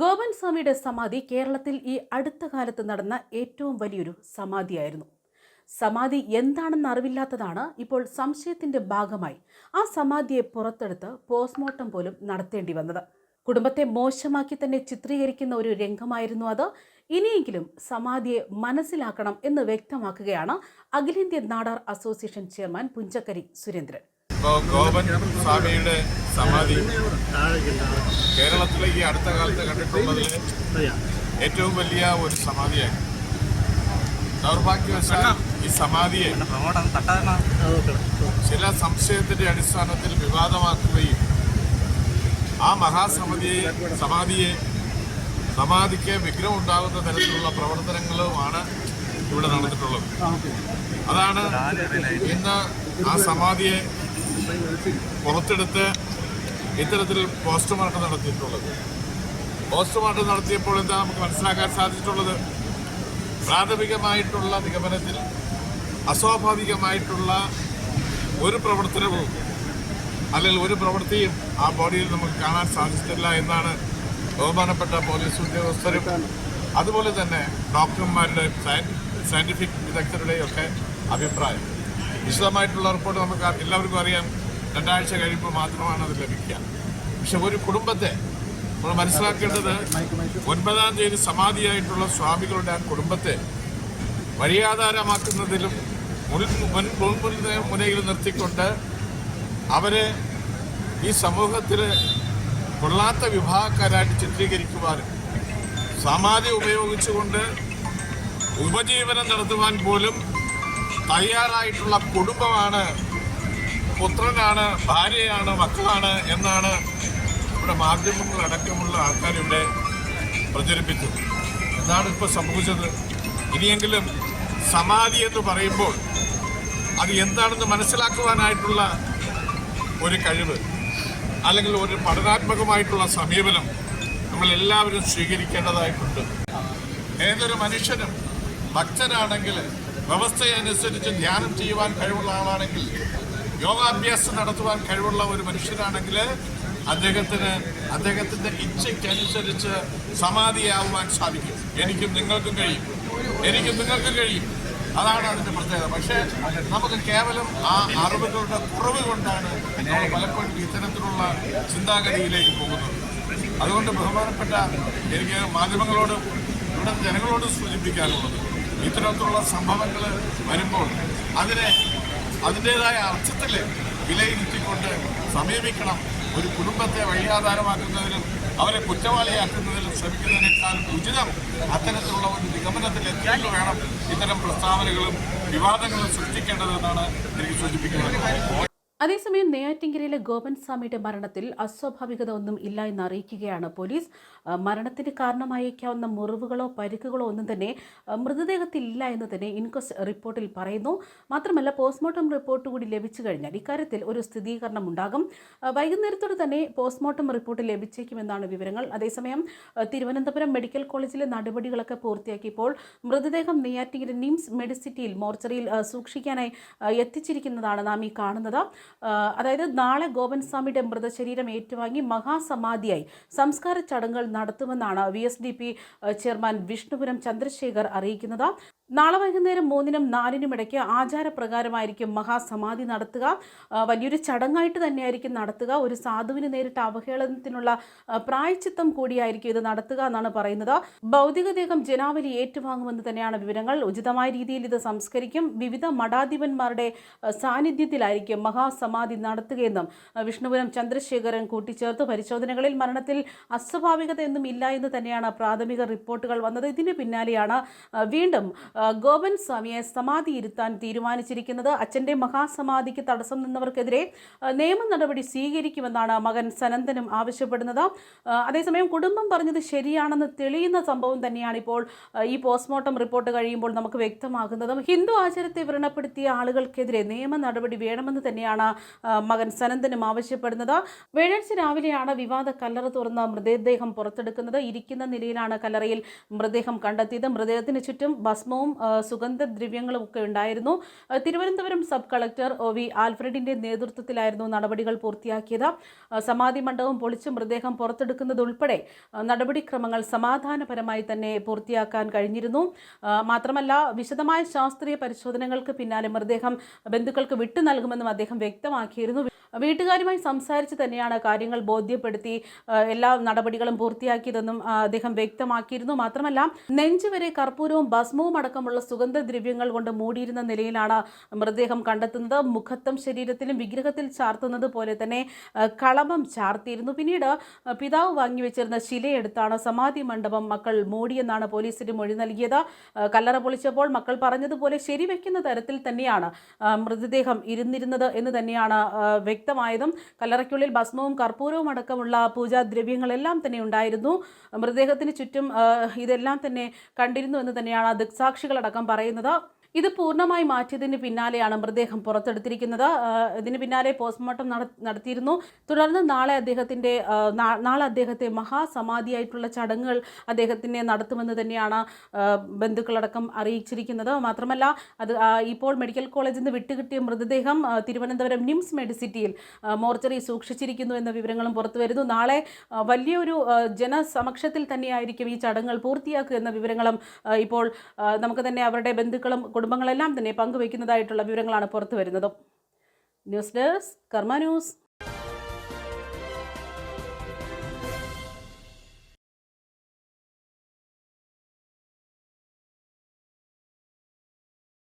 ഗോപൻ സ്വാമിയുടെ സമാധി കേരളത്തിൽ ഈ അടുത്ത കാലത്ത് നടന്ന ഏറ്റവും വലിയൊരു സമാധിയായിരുന്നു. സമാധി എന്താണെന്ന് അറിവില്ലാത്തതാണ് ഇപ്പോൾ സംശയത്തിന്റെ ഭാഗമായി ആ സമാധിയെ പുറത്തെടുത്ത് പോസ്റ്റ്മോർട്ടം പോലും നടത്തേണ്ടി വന്നത്. കുടുംബത്തെ മോശമാക്കി തന്നെ ചിത്രീകരിക്കുന്ന ഒരു രംഗമായിരുന്നു അത്. ഇനിയെങ്കിലും സമാധിയെ മനസ്സിലാക്കണം എന്ന് വ്യക്തമാക്കുകയാണ് അഖിലേന്ത്യ നാടാർ അസോസിയേഷൻ ചെയർമാൻ പുഞ്ചക്കരി സുരേന്ദ്രൻ. ഇപ്പോൾ ഗോപൻ സ്വാമിയുടെ സമാധി കേരളത്തിലെ ഈ അടുത്ത കാലത്ത് കണ്ടിട്ടുള്ളതിൽ ഏറ്റവും വലിയ ഒരു സമാധിയാണ് ദൗർഭാഗ്യവശാൽ ഈ സമാധിയെ ചില സംശയത്തിന്റെ അടിസ്ഥാനത്തിൽ വിവാദമാക്കുകയും ആ മഹാസമിതിയെ സമാധിയെ സമാധിക്ക് വിഗ്രഹം ഉണ്ടാകുന്ന തരത്തിലുള്ള പ്രവർത്തനങ്ങളുമാണ് ഇവിടെ നടന്നിട്ടുള്ളത്. അതാണ് ഇന്ന് ആ സമാധിയെ പുറത്തെടുത്ത് ഇത്തരത്തിൽ പോസ്റ്റ്മോർട്ടം നടത്തിയിട്ടുള്ളത്. പോസ്റ്റ്മോർട്ടം നടത്തിയപ്പോൾ എന്താ നമുക്ക് മനസ്സിലാക്കാൻ സാധിച്ചിട്ടുള്ളത്? പ്രാഥമികമായിട്ടുള്ള നിഗമനത്തിൽ അസ്വാഭാവികമായിട്ടുള്ള ഒരു പ്രവർത്തനവും അല്ലെങ്കിൽ ഒരു പ്രവൃത്തിയും ആ ബോഡിയിൽ നമുക്ക് കാണാൻ സാധിച്ചിട്ടില്ല എന്നാണ് ബഹുമാനപ്പെട്ട പോലീസ് ഉദ്യോഗസ്ഥരും അതുപോലെ തന്നെ ഡോക്ടർമാരുടെ സയന്റിഫിക് വിദഗ്ധരുടെയും ഒക്കെ അഭിപ്രായം. വിശദമായിട്ടുള്ള റിപ്പോർട്ട് നമുക്ക് എല്ലാവർക്കും അറിയാം. രണ്ടാഴ്ച കഴിയുമ്പോൾ മാത്രമാണ് അത് ലഭിക്കുക. പക്ഷെ ഒരു കുടുംബത്തെ നമ്മൾ മനസ്സിലാക്കേണ്ടത് ഒൻപതാം തീയതി സമാധിയായിട്ടുള്ള സ്വാമികളുടെ ആ കുടുംബത്തെ വഴിയാധാരമാക്കുന്നതിലും മുൻ മുനയിൽ നിർത്തിക്കൊണ്ട് അവരെ ഈ സമൂഹത്തിൽ കൊള്ളാത്ത വിഭാഗക്കാരായിട്ട് ചിത്രീകരിക്കുവാനും സമാധി ഉപയോഗിച്ചുകൊണ്ട് ഉപജീവനം നടത്തുവാൻ പോലും തയ്യാറായിട്ടുള്ള കുടുംബമാണ്. പുത്രനാണ് ഭാര്യയാണ് മക്കളാണ് എന്നാണ് ഇവിടെ മാധ്യമങ്ങളടക്കമുള്ള ആൾക്കാർ ഇവിടെ പ്രചരിപ്പിച്ചത്. എന്താണ് ഇപ്പോൾ സംഭവിച്ചത്. ഇനിയെങ്കിലും സമാധി എന്ന് പറയുമ്പോൾ അത് എന്താണെന്ന് മനസ്സിലാക്കുവാനായിട്ടുള്ള ഒരു കഴിവ് അല്ലെങ്കിൽ ഒരു പഠനാത്മകമായിട്ടുള്ള സമീപനം നമ്മൾ എല്ലാവരും സ്വീകരിക്കേണ്ടതായിട്ടുണ്ട്. ഏതൊരു മനുഷ്യനും ഭക്തനാണെങ്കിൽ വ്യവസ്ഥയനുസരിച്ച് ധ്യാനം ചെയ്യുവാൻ കഴിവുള്ള ആളാണെങ്കിൽ യോഗാഭ്യാസം നടത്തുവാൻ കഴിവുള്ള ഒരു മനുഷ്യനാണെങ്കിൽ അദ്ദേഹത്തിന് അദ്ദേഹത്തിന്റെ ഇച്ഛയ്ക്കനുസരിച്ച് സമാധിയാവുവാൻ സാധിക്കും. എനിക്കും നിങ്ങൾക്കും കഴിയും. എനിക്കും നിങ്ങൾക്കും കഴിയും. അതാണ് അതിന്റെ പ്രത്യേകത. പക്ഷേ നമുക്ക് കേവലം ആ അറിവുകളുടെ കുറവ് കൊണ്ടാണ് നമ്മൾ പലപ്പോഴും ഇത്തരത്തിലുള്ള ചിന്താഗതിയിലേക്ക് പോകുന്നത്. അതുകൊണ്ട് ബഹുമാനപ്പെട്ട എനിക്ക് മാധ്യമങ്ങളോട് ഇവിടെ ജനങ്ങളോട് സൂചിപ്പിക്കാനുള്ളത് ഇത്തരത്തിലുള്ള സംഭവങ്ങൾ വരുമ്പോൾ അതിനെ അതിന്റെതായ അർത്ഥത്തിൽ വിലയിരുത്തിക്കൊണ്ട് സമീപിക്കണം. ഒരു കുടുംബത്തെ വഴിയാധാരമാക്കുന്നതിനും അവരെ കുറ്റവാളിയാക്കുന്നതിലും ശ്രമിക്കുന്നതിനേക്കാൾ ഉചിതം അത്തരത്തിലുള്ള ഒരു നിഗമനത്തിൽ എത്തിയാൽ വേണം ഇത്തരം പ്രസ്താവനകളും വിവാദങ്ങളും സൃഷ്ടിക്കേണ്ടതെന്നാണ് എനിക്ക് സൂചിപ്പിക്കുന്നത്. അതേസമയം നെയ്യാറ്റിൻകരയിലെ ഗോപൻ സ്വാമിയുടെ മരണത്തിൽ അസ്വാഭാവികത ഒന്നും ഇല്ല എന്ന് അറിയിക്കുകയാണ് പോലീസ്. മരണത്തിന് കാരണമായേക്കാവുന്ന മുറിവുകളോ പരിക്കുകളോ ഒന്നും തന്നെ മൃതദേഹത്തിൽ ഇല്ല എന്ന് തന്നെ ഇൻക്വസ്റ്റ് റിപ്പോർട്ടിൽ പറയുന്നു. മാത്രമല്ല പോസ്റ്റ്മോർട്ടം റിപ്പോർട്ട് കൂടി ലഭിച്ചു കഴിഞ്ഞാൽ ഇക്കാര്യത്തിൽ ഒരു സ്ഥിരീകരണം ഉണ്ടാകും. വൈകുന്നേരത്തോടെ തന്നെ പോസ്റ്റ്മോർട്ടം റിപ്പോർട്ട് ലഭിച്ചേക്കുമെന്നാണ് വിവരങ്ങൾ. അതേസമയം തിരുവനന്തപുരം മെഡിക്കൽ കോളേജിലെ നടപടികളൊക്കെ പൂർത്തിയാക്കിയപ്പോൾ മൃതദേഹം നെയ്യാറ്റിൻകര നിംസ് മെഡിസിറ്റിയിൽ മോർച്ചറിയിൽ സൂക്ഷിക്കാനായി എത്തിച്ചിരിക്കുന്നതാണ് നാം ഈ കാണുന്നത്. അതായത് നാളെ ഗോപൻ സ്വാമിയുടെ മൃതശരീരം ഏറ്റുവാങ്ങി മഹാസമാധിയായി സംസ്കാര ചടങ്ങുകൾ നടത്തുമെന്നാണ് V S D P chairman Vishnupuram Chandrasekhar അറിയിക്കുന്നത്. നാളെ വൈകുന്നേരം മൂന്നിനും നാലിനും ഇടയ്ക്ക് ആചാരപ്രകാരമായിരിക്കും മഹാസമാധി നടത്തുക. വലിയൊരു ചടങ്ങായിട്ട് തന്നെയായിരിക്കും നടത്തുക. ഒരു സാധുവിന് നേരിട്ട അവഹേളനത്തിനുള്ള പ്രായച്ചിത്തം കൂടിയായിരിക്കും ഇത് നടത്തുക എന്നാണ് പറയുന്നത്. ഭൗതികദേഹം ജനാവലി ഏറ്റുവാങ്ങുമെന്ന് തന്നെയാണ് വിവരങ്ങൾ. ഉചിതമായ രീതിയിൽ ഇത് സംസ്കരിക്കും. വിവിധ മഠാധിപന്മാരുടെ സാന്നിധ്യത്തിലായിരിക്കും മഹാസമാധി നടത്തുകയെന്നും വിഷ്ണുപുരം ചന്ദ്രശേഖരൻ കൂട്ടിച്ചേർത്തു. പരിശോധനകളിൽ മരണത്തിൽ അസ്വാഭാവികതയൊന്നും ഇല്ല എന്ന് തന്നെയാണ് പ്രാഥമിക റിപ്പോർട്ടുകൾ വന്നത്. ഇതിന് പിന്നാലെയാണ് വീണ്ടും ഗോപൻ സ്വാമിയെ സമാധി ഇരുത്താൻ തീരുമാനിച്ചിരിക്കുന്നത് അച്ഛന്റെ മഹാസമാധിക്ക് തടസ്സം നിന്നവർക്കെതിരെ നിയമ നടപടി സ്വീകരിക്കുമെന്നാണ് മകൻ സനന്ദനും ആവശ്യപ്പെടുന്നത്. അതേസമയം കുടുംബം പറഞ്ഞത് ശരിയാണെന്ന് തെളിയുന്ന സംഭവം തന്നെയാണ് ഇപ്പോൾ ഈ പോസ്റ്റ്മോർട്ടം റിപ്പോർട്ട് കഴിയുമ്പോൾ നമുക്ക് വ്യക്തമാകുന്നതും. ഹിന്ദു ആചാരത്തെ വ്രണപ്പെടുത്തിയ ആളുകൾക്കെതിരെ നിയമ നടപടി വേണമെന്ന് തന്നെയാണ് മകൻ സനന്ദനും ആവശ്യപ്പെടുന്നത്. വ്യാഴാഴ്ച രാവിലെയാണ് വിവാദ കല്ലറ തുറന്ന മൃതദേഹം പുറത്തെടുക്കുന്നത്. ഇരിക്കുന്ന നിലയിലാണ് കല്ലറയിൽ മൃതദേഹം കണ്ടെത്തിയത്. മൃതദേഹത്തിന് ചുറ്റും ഭസ്മവും ആ, സുഗന്ധദ്രവ്യങ്ങളും ഒക്കെ ഉണ്ടായിരുന്നു Thiruvananthapuram sub collector O V ആൽഫ്രഡിന്റെ നേതൃത്വത്തിലായിരുന്നു നടപടികൾ പൂർത്തിയാക്കിയത്. സമാധി മണ്ഡപം പൊളിച്ച് മൃതദേഹം പുറത്തെടുക്കുന്നതുൾപ്പെടെ നടപടിക്രമങ്ങൾ സമാധാനപരമായി തന്നെ പൂർത്തിയാക്കാൻ കഴിഞ്ഞിരുന്നു. മാത്രമല്ല വിശദമായ ശാസ്ത്രീയ പരിശോധനകൾക്ക് പിന്നാലെ മൃതദേഹം ബന്ധുക്കൾക്ക് വിട്ടു നൽകുമെന്നും അദ്ദേഹം വ്യക്തമാക്കിയിരുന്നു. വീട്ടുകാരുമായി സംസാരിച്ച് തന്നെയാണ് കാര്യങ്ങൾ ബോധ്യപ്പെടുത്തി എല്ലാ നടപടികളും പൂർത്തിയാക്കിയതെന്നും അദ്ദേഹം വ്യക്തമാക്കിയിരുന്നു. മാത്രമല്ല നെഞ്ചുവരെ കർപ്പൂരവും ഭസ്മവും അടക്കമുള്ള സുഗന്ധദ്രവ്യങ്ങൾ കൊണ്ട് മൂടിയിരുന്ന നിലയിലാണ് മൃതദേഹം കണ്ടെത്തുന്നത്. മുഖത്തും ശരീരത്തിലും വിഗ്രഹത്തിൽ ചാർത്തുന്നത് പോലെ തന്നെ കളമം ചാർത്തിയിരുന്നു. പിന്നീട് പിതാവ് വാങ്ങിവെച്ചിരുന്ന ശിലയെടുത്താണ് സമാധി മണ്ഡപം മക്കൾ മൂടിയെന്നാണ് പോലീസിന് മൊഴി നൽകിയത്. കല്ലറ പൊളിച്ചപ്പോൾ മക്കൾ പറഞ്ഞതുപോലെ ശരിവെക്കുന്ന തരത്തിൽ തന്നെയാണ് മൃതദേഹം ഇരുന്നിരുന്നത് എന്ന് തന്നെയാണ് വ്യക്തമായതും കല്ലറയ്ക്കുള്ളിൽ ഭസ്മവും കർപ്പൂരവും അടക്കമുള്ള പൂജാദ്രവ്യങ്ങളെല്ലാം തന്നെ ഉണ്ടായിരുന്നു. മൃതദേഹത്തിന് ചുറ്റും ഇതെല്ലാം തന്നെ കണ്ടിരുന്നു എന്ന് തന്നെയാണ് ദൃക്സാക്ഷികളടക്കം പറയുന്നത്. ഇത് പൂർണമായി മാറ്റിയതിന് പിന്നാലെയാണ് മൃതദേഹം പുറത്തെടുത്തിരിക്കുന്നത്. ഇതിന് പിന്നാലെ പോസ്റ്റ്മോർട്ടം നട- നടത്തിയിരുന്നു. തുടർന്ന് നാളെ അദ്ദേഹത്തിന്റെ നാളെ അദ്ദേഹത്തെ മഹാസമാധിയായിട്ടുള്ള ചടങ്ങുകൾ അദ്ദേഹത്തിനെ നടത്തുമെന്ന് തന്നെയാണ് ബന്ധുക്കളടക്കം അറിയിച്ചിരിക്കുന്നത്. മാത്രമല്ല അത് ഇപ്പോൾ മെഡിക്കൽ കോളേജിൽ നിന്ന് വിട്ടുകിട്ടിയ മൃതദേഹം തിരുവനന്തപുരം നിംസ് മെഡിസിറ്റിയിൽ മോർച്ചറി സൂക്ഷിച്ചിരിക്കുന്നു എന്ന വിവരങ്ങളും പുറത്തു വരുന്നു. നാളെ വലിയൊരു ജനസമക്ഷത്തിൽ തന്നെയായിരിക്കും ഈ ചടങ്ങുകൾ പൂർത്തിയാക്കുക എന്ന വിവരങ്ങളും ഇപ്പോൾ നമുക്ക് തന്നെ അവരുടെ ബന്ധുക്കളും കുടുംബങ്ങളെല്ലാം തന്നെ പങ്കുവയ്ക്കുന്നതായിട്ടുള്ള വിവരങ്ങളാണ് പുറത്തു വരുന്നത് ന്യൂസ് ഡെസ്ക് കർമ്മ ന്യൂസ്.